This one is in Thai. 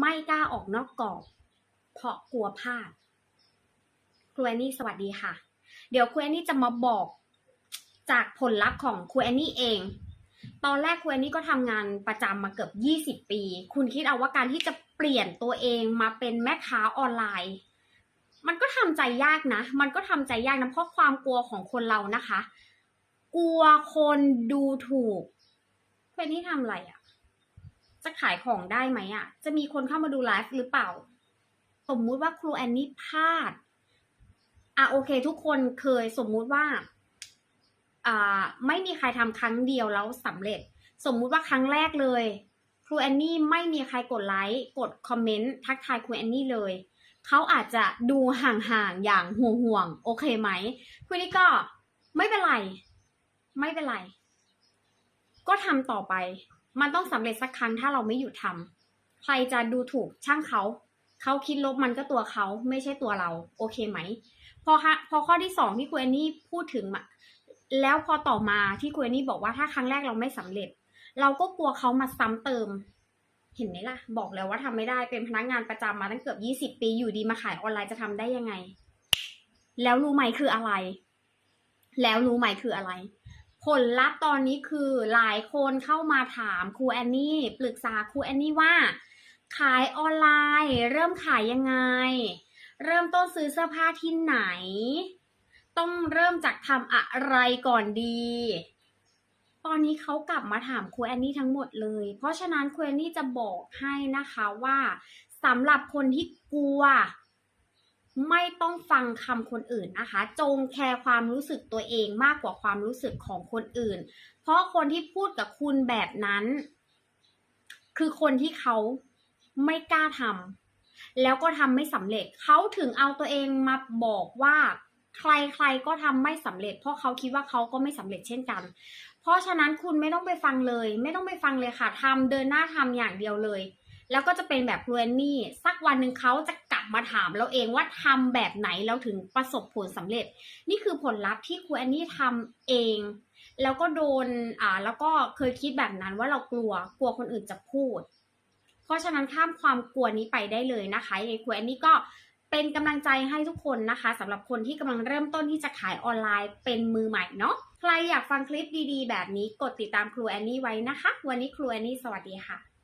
ไม่กล้าออกนอกกรอบเพราะกลัวพลาดครูแอนนี่สวัสดีค่ะ เดี๋ยวครูแอนนี่จะมาบอกจากผลลัพธ์ของครูแอนนี่เอง ตอนแรกครูแอนนี่ก็ทำงานประจำมาเกือบ 20 ปี คุณคิดเอาว่าการที่จะเปลี่ยนตัวเองมาเป็นแม่ค้าออนไลน์ มันก็ทำใจยากนะ มันก็ทำใจยากนะเพราะความกลัวของคนเรานะคะ กลัวคนดูถูกครูแอนนี่ทำอะไรอะ่ะ จะขายของได้ไหมอะ่ะ จะมีคนเข้ามาดูไลฟ์หรือเปล่า สมมุติว่าครูแอนนี่พลาด อะโอเค ทุกคนเคยสมมุติว่า อ่า ไม่มีใครทำครั้งเดียวแล้วสำเร็จ สมมุติว่าครั้งแรกเลย ครูแอนนี่ไม่มีใครกดไลค์ กดคอมเมนต์ ทักทายครูแอนนี่เลย เขาอาจจะดูห่างๆ อย่างห่วงๆ โอเคไหมครูนี่ก็ไม่เป็นไร ไม่เป็นไร ก็ทำต่อไป มันต้องสำเร็จสักครั้งถ้าเราไม่หยุดทำใครจะดูถูกช่างเขา เขาคิดลบมันก็ตัวเขาไม่ใช่ตัวเรา โอเคไหม พอคะพอข้อที่สองที่คุณแอนนี่พูดถึงมาแล้วพอต่อมาที่คุณแอนนี่บอกว่าถ้าครั้งแรกเราไม่สำเร็จ เราก็กลัวเขามาซ้ำเติม เห็นไหมล่ะ บอกแล้วว่าทำไม่ได้เป็นพนักงานประจำมาตั้งเกือบยี่สิบปีอยู่ดีมาขายออนไลน์จะทำได้ยังไง แล้วรู้ไหมคืออะไร แล้วรู้ไหมคืออะไร ผลลัพธ์ตอนนี้คือหลายคนเข้ามาถามครูแอนนี่ปรึกษาครูแอนนี่ว่า ขายออนไลน์ เริ่มขายยังไง เริ่มต้นซื้อเสื้อผ้าที่ไหน ต้องเริ่มจากทำอะไรก่อนดี ตอนนี้เขากลับมาถามครูแอนนี่ทั้งหมดเลย เพราะฉะนั้นครูแอนนี่จะบอกให้นะคะว่าสำหรับคนที่กลัว ไม่ต้องฟังคำคนอื่นนะคะ จงแคร์ความรู้สึกตัวเองมากกว่าความรู้สึกของคนอื่น เพราะคนที่พูดกับคุณแบบนั้น คือคนที่เขาไม่กล้าทำแล้วก็ทำไม่สำเร็จ เขาถึงเอาตัวเองมาบอกว่าใครๆก็ทำไม่สำเร็จ เพราะเขาคิดว่าเขาก็ไม่สำเร็จเช่นกัน เพราะฉะนั้นคุณไม่ต้องไปฟังเลย ไม่ต้องไปฟังเลยค่ะทำเดินหน้าทำอย่างเดียวเลย แล้วก็จะเป็นแบบครูแอนนี่สักวันหนึ่งเขาจะ มาถามเราเองว่าทำแบบไหนเราถึงประสบผลสำเร็จ นี่คือผลลัพธ์ที่ครูแอนนี่ทำเอง แล้วก็โดนอ่าแล้วก็เคยคิดแบบนั้นว่าเรากลัวกลัวคนอื่นจะพูด เพราะฉะนั้นข้ามความกลัวนี้ไปได้เลยนะคะยังไงครูแอนนี่ก็เป็นกำลังใจให้ทุกคนนะคะสำหรับคนที่กำลังเริ่มต้นที่จะขายออนไลน์เป็นมือใหม่เนาะใครอยากฟังคลิปดีๆ แบบนี้กดติดตามครูแอนนี่ไว้นะคะ วันนี้ครูแอนนี่สวัสดีค่ะ